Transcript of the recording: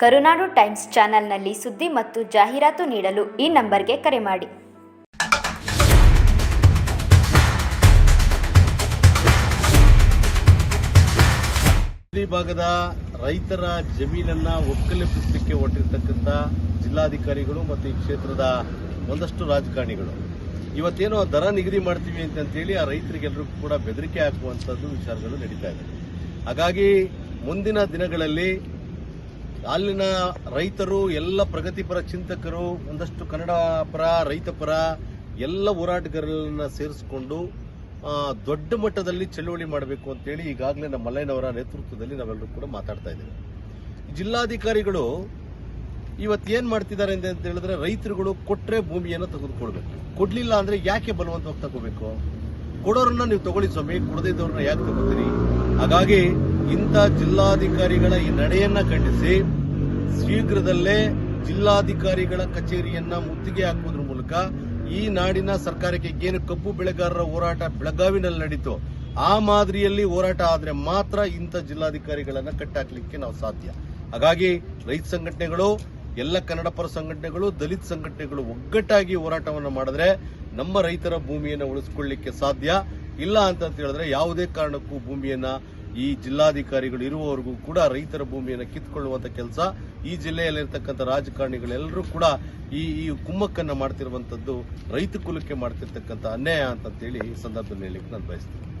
ಕರುನಾಡು times ಚಾನೆಲ್ನಲ್ಲಿ ಸುದ್ದಿ ಮತ್ತು ಜಾಹೀರಾತು ನೀಡಲು ಈ ನಂಬರ್ಗೆ ಕರೆ ಮಾಡಿ. ಭಾಗದ ರೈತರ ಜಮೀನನ್ನ ಒಕ್ಕಲೆಬ್ಬಿಸಲಿಕ್ಕೆ ಹೊರಟಿರ್ತಕ್ಕಂಥ ಜಿಲ್ಲಾಧಿಕಾರಿಗಳು ಮತ್ತು ಈ ಕ್ಷೇತ್ರದ ಒಂದಷ್ಟು ರಾಜಕಾರಣಿಗಳು. ಇವತ್ತೇನೋ ದರ ನಿಗದಿ ಮಾಡ್ತೀವಿ ಅಂತಂತೇಳಿ ಆ ರೈತರಿಗೆಲ್ಲರಿಗೂ ಕೂಡ ಬೆದರಿಕೆ ಹಾಕುವಂಥದ್ದು ವಿಚಾರಗಳು ನಡೀತಾ ಇದೆ. ಹಾಗಾಗಿ ಮುಂದಿನ ದಿನಗಳಲ್ಲಿ ಅಲ್ಲಿನ ರೈತರು, ಎಲ್ಲ ಪ್ರಗತಿಪರ ಚಿಂತಕರು, ಒಂದಷ್ಟು ಕನ್ನಡ ಪರ, ರೈತ ಪರ, ಎಲ್ಲ ಹೋರಾಟಗಾರರನ್ನ ಸೇರಿಸಿಕೊಂಡು ದೊಡ್ಡ ಮಟ್ಟದಲ್ಲಿ ಚಳುವಳಿ ಮಾಡಬೇಕು ಅಂತೇಳಿ ಈಗಾಗಲೇ ನಮ್ಮ ಮಲ್ಲಯ್ಯನವರ ನೇತೃತ್ವದಲ್ಲಿ ನಾವೆಲ್ಲರೂ ಕೂಡ ಮಾತಾಡ್ತಾ ಇದ್ದೇವೆ. ಜಿಲ್ಲಾಧಿಕಾರಿಗಳು ಇವತ್ತು ಏನು ಮಾಡ್ತಿದ್ದಾರೆ ಅಂತ ಹೇಳಿದ್ರೆ ರೈತರುಗಳು ಕೊಟ್ಟರೆ ಭೂಮಿಯನ್ನು ತೆಗೆದುಕೊಳ್ಬೇಕು. ಕೊಡಲಿಲ್ಲ ಅಂದ್ರೆ ಯಾಕೆ ಬಲವಂತವಾಗಿ ತಗೋಬೇಕು? ಕೊಡೋರನ್ನ ನೀವು ತಗೊಳ್ಳಿ ಸ್ವಾಮಿ ಕೊಡದಿದ್ದವ್ರನ್ನ ಯಾಕೆ ತಗೋತೀರಿ? ಹಾಗಾಗಿ ಇಂಥ ಜಿಲ್ಲಾಧಿಕಾರಿಗಳ ಈ ನಡೆಯನ್ನ ಖಂಡಿಸಿ ಶೀಘ್ರದಲ್ಲೇ ಜಿಲ್ಲಾಧಿಕಾರಿಗಳ ಕಚೇರಿಯನ್ನ ಮುತ್ತಿಗೆ ಹಾಕುವುದರ ಮೂಲಕ ಈ ನಾಡಿನ ಸರ್ಕಾರಕ್ಕೆ ಏನು ಕಬ್ಬು ಬೆಳೆಗಾರರ ಹೋರಾಟ ಬೆಳಗಾವಿನಲ್ಲಿ ನಡೀತು ಆ ಮಾದರಿಯಲ್ಲಿ ಹೋರಾಟ ಆದರೆ ಮಾತ್ರ ಇಂಥ ಜಿಲ್ಲಾಧಿಕಾರಿಗಳನ್ನ ಕಟ್ಟಾಕ್ಲಿಕ್ಕೆ ನಾವು ಸಾಧ್ಯ. ಹಾಗಾಗಿ ರೈತ ಸಂಘಟನೆಗಳು, ಎಲ್ಲ ಕನ್ನಡ ಪರ ಸಂಘಟನೆಗಳು, ದಲಿತ ಸಂಘಟನೆಗಳು ಒಗ್ಗಟ್ಟಾಗಿ ಹೋರಾಟವನ್ನು ಮಾಡಿದ್ರೆ ನಮ್ಮ ರೈತರ ಭೂಮಿಯನ್ನು ಉಳಿಸ್ಕೊಳ್ಳಿಕ್ಕೆ ಸಾಧ್ಯ. ಇಲ್ಲ ಅಂತ ಹೇಳಿದ್ರೆ ಯಾವುದೇ ಕಾರಣಕ್ಕೂ ಭೂಮಿಯನ್ನ ಈ ಜಿಲ್ಲಾಧಿಕಾರಿಗಳು ಇರುವವರೆಗೂ ಕೂಡ ರೈತರ ಭೂಮಿಯನ್ನು ಕಿತ್ಕೊಳ್ಳುವಂತ ಕೆಲಸ ಈ ಜಿಲ್ಲೆಯಲ್ಲಿರ್ತಕ್ಕಂಥ ರಾಜಕಾರಣಿಗಳೆಲ್ಲರೂ ಕೂಡ ಈ ಈ ಕುಮ್ಮಕ್ಕನ್ನ ಮಾಡ್ತಿರುವಂತದ್ದು ರೈತ ಕುಲಕ್ಕೆ ಮಾಡ್ತಿರ್ತಕ್ಕಂಥ ಅನ್ಯಾಯ ಅಂತಂತೇಳಿ ಈ ಸಂದರ್ಭದಲ್ಲಿ ಹೇಳಲಿಕ್ಕೆ ನಾನು ಬಯಸ್ತೀನಿ.